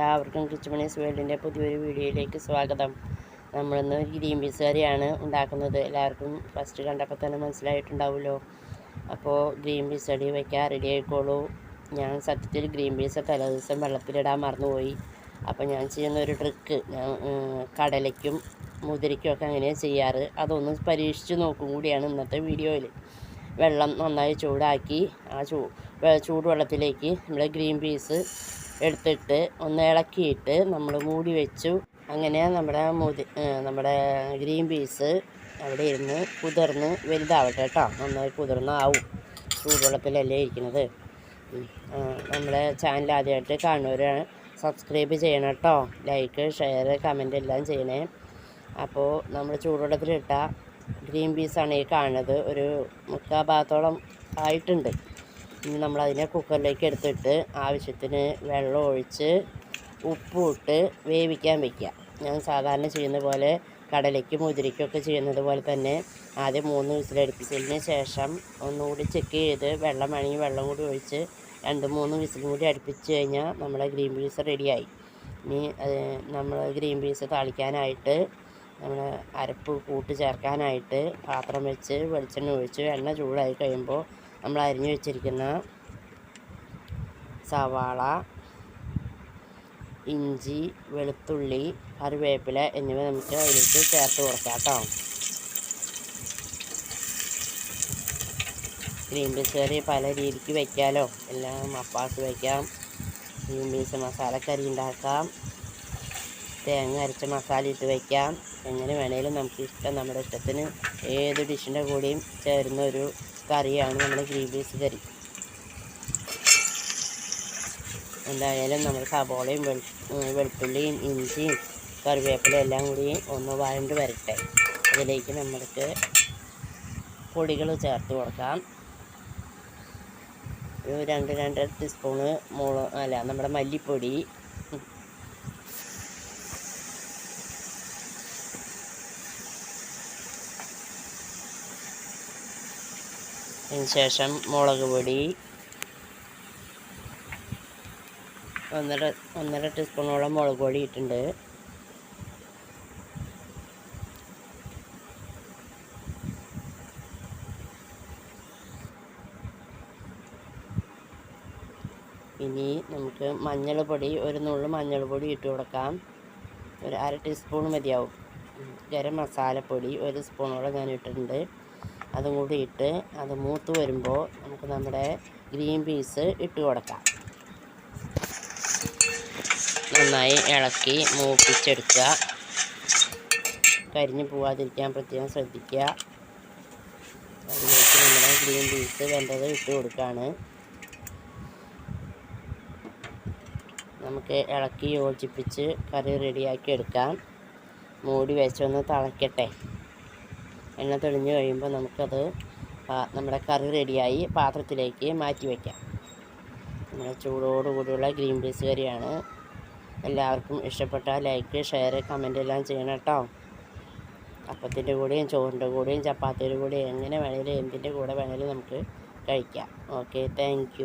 എല്ലാവർക്കും കിച്ചുമണീസ് വേൾഡിന്റെ പുതിയൊരു വീഡിയോയിലേക്ക് സ്വാഗതം. നമ്മളിന്ന് ഗ്രീൻ പീസ് കറിയാണ് ഉണ്ടാക്കുന്നത്. എല്ലാവർക്കും ഫസ്റ്റ് കണ്ടപ്പോൾ തന്നെ മനസ്സിലായിട്ടുണ്ടാവുമല്ലോ. അപ്പോൾ ഗ്രീൻ പീസ് കറി വയ്ക്കാൻ റെഡി ആയിക്കോളൂ. ഞാൻ സത്യത്തിൽ ഗ്രീൻ പീസ് തലേ ദിവസം വെള്ളത്തിലിടാൻ മറന്നുപോയി. അപ്പോൾ ഞാൻ ചെയ്യുന്ന ഒരു ട്രിക്ക് ഞാൻ കടലയ്ക്കും മുതിരയ്ക്കും ഒക്കെ അങ്ങനെയാണ് ചെയ്യാറ്. അതൊന്ന് പരീക്ഷിച്ച് നോക്കും കൂടിയാണ് ഇന്നത്തെ വീഡിയോയിൽ. വെള്ളം നന്നായി ചൂടാക്കി ആ ചൂ ചൂടുവെള്ളത്തിലേക്ക് നമ്മുടെ ഗ്രീൻ പീസ് എടുത്തിട്ട് ഒന്ന് ഇളക്കിയിട്ട് നമ്മൾ മൂടി വെച്ചു. അങ്ങനെ നമ്മുടെ മുതി നമ്മുടെ ഗ്രീൻ പീസ് അവിടെ ഇരുന്ന് കുതിർന്ന് വലുതാവട്ടെ കേട്ടോ. നന്നായി കുതിർന്നാവും ചൂടുവെള്ളത്തിലല്ലേ ഇരിക്കുന്നത്. നമ്മുടെ ചാനൽ ആദ്യമായിട്ട് കാണുന്നവരാണ് സബ്സ്ക്രൈബ് ചെയ്യണം കേട്ടോ. ലൈക്ക് ഷെയർ കമന്റ് എല്ലാം ചെയ്യണേ. അപ്പോൾ നമ്മൾ ചൂടുവെള്ളത്തിലിട്ട ഗ്രീൻ പീസാണ് ഈ കാണുന്നത്. ഒരു മുക്കാ ഭാഗത്തോളം ആയിട്ടുണ്ട്. ഇനി നമ്മളതിനെ കുക്കറിലേക്ക് എടുത്തിട്ട് ആവശ്യത്തിന് വെള്ളം ഒഴിച്ച് ഉപ്പും ഇട്ട് വേവിക്കാൻ വയ്ക്കുക ഞാൻ സാധാരണ ചെയ്യുന്ന പോലെ കടലയ്ക്ക് മുതിരയ്ക്കൊക്കെ ചെയ്യുന്നത് പോലെ തന്നെ ആദ്യം മൂന്ന് വിസിലടുപ്പിച്ചതിന് ശേഷം ഒന്നുകൂടി ചെക്ക് ചെയ്ത് വെള്ളം വേണമെങ്കിൽ വെള്ളം കൂടി ഒഴിച്ച് രണ്ട് മൂന്ന് വിസിലും കൂടി അടുപ്പിച്ച് കഴിഞ്ഞാൽ നമ്മുടെ ഗ്രീൻ പീസ് റെഡിയായി ഇനി നമ്മൾ ഗ്രീൻ പീസ് താളിക്കാനായിട്ട് നമ്മൾ അരപ്പ് കൂട്ട് ചേർക്കാനായിട്ട് പാത്രം വെച്ച് വെളിച്ചെണ്ണ ഒഴിച്ച് എണ്ണ ചൂടായി കഴിയുമ്പോൾ നമ്മൾ അരിഞ്ഞു വെച്ചിരിക്കുന്ന സവാള ഇഞ്ചി വെളുത്തുള്ളി കറിവേപ്പില എന്നിവ നമുക്ക് അതിലേക്ക് ചേർത്ത് കൊടുക്കാം കേട്ടോ. ഗ്രീൻ പീസ് കറി പല രീതിക്ക് വയ്ക്കാമല്ലോ എല്ലാം അപ്പാസ് വയ്ക്കാം ഗ്രീൻ പീസ് മസാലക്കറി ഉണ്ടാക്കാം. തേങ്ങ അരച്ച മസാല ഇട്ട് വയ്ക്കാം എങ്ങനെ വേണേലും നമുക്ക് ഇഷ്ടം നമ്മുടെ ഇഷ്ടത്തിന് ഏത് ഡിഷിന്റെ കൂടെയും ചേരുന്ന ഒരു കറിയാണ് നമ്മുടെ ഗ്രീൻ പീസ് കറി. എന്തായാലും നമ്മൾ സബോളയും വെളുത്തുള്ളിയും ഇഞ്ചിയും കറിവേപ്പിലയും എല്ലാം കൂടി ഒന്ന് വഴണ്ട് വരട്ടെ. അതിലേക്ക് നമ്മൾക്ക് പൊടികൾ ചേർത്ത് കൊടുക്കാം. ഒരു രണ്ട് രണ്ടര ടീസ്പൂണ് മുള അല്ല നമ്മുടെ മല്ലിപ്പൊടി അതിന് ശേഷം മുളക് പൊടി. ഒന്നര ഒന്നര ടീസ്പൂണോളം മുളക് പൊടി ഇട്ടിട്ടുണ്ട്. ഇനി നമുക്ക് മഞ്ഞൾപ്പൊടി ഒരു നുള്ളു മഞ്ഞൾപ്പൊടി പൊടി ഇട്ട് കൊടുക്കാം. ഒരു അര ടീസ്പൂൺ മതിയാവും. ഗരം മസാലപ്പൊടി ഒരു സ്പൂണോളം ഞാൻ ഇട്ടിട്ടുണ്ട്. അതും കൂടി ഇട്ട് അത് മൂത്ത് വരുമ്പോൾ നമുക്ക് നമ്മുടെ ഗ്രീൻ പീസ് ഇട്ട് കൊടുക്കാം. നന്നായി ഇളക്കി മൂപ്പിച്ചെടുക്കുക. കരിഞ്ഞു പോവാതിരിക്കാൻ പ്രത്യേകം ശ്രദ്ധിക്കുക. അതിലേക്ക് നമ്മുടെ ഗ്രീൻ പീസ് വേണ്ടത് ഇട്ട് കൊടുക്കുകയാണ്. നമുക്ക് ഇളക്കി യോജിപ്പിച്ച് കറി റെഡിയാക്കി എടുക്കാം. മൂടി വെച്ചൊന്ന് തിളയ്ക്കട്ടെ എണ്ണ തെളിഞ്ഞ് കഴിയുമ്പോൾ നമുക്കത് നമ്മുടെ കറി റെഡിയായി പാത്രത്തിലേക്ക് മാറ്റി വയ്ക്കാം. നമ്മുടെ ചൂടോടുകൂടിയുള്ള ഗ്രീൻ പീസ് കറിയാണ്. എല്ലാവർക്കും ഇഷ്ടപ്പെട്ട ലൈക്ക് ഷെയർ കമന്റ് എല്ലാം ചെയ്യണം കേട്ടോ. അപ്പത്തിന്റെ കൂടെയും ചോറിന്റെ കൂടെയും ചപ്പാത്തിയുടെ കൂടെയും എങ്ങനെ വേണേലും എന്തിന്റെ കൂടെ വേണേലും നമുക്ക് കഴിക്കാം. Okay thank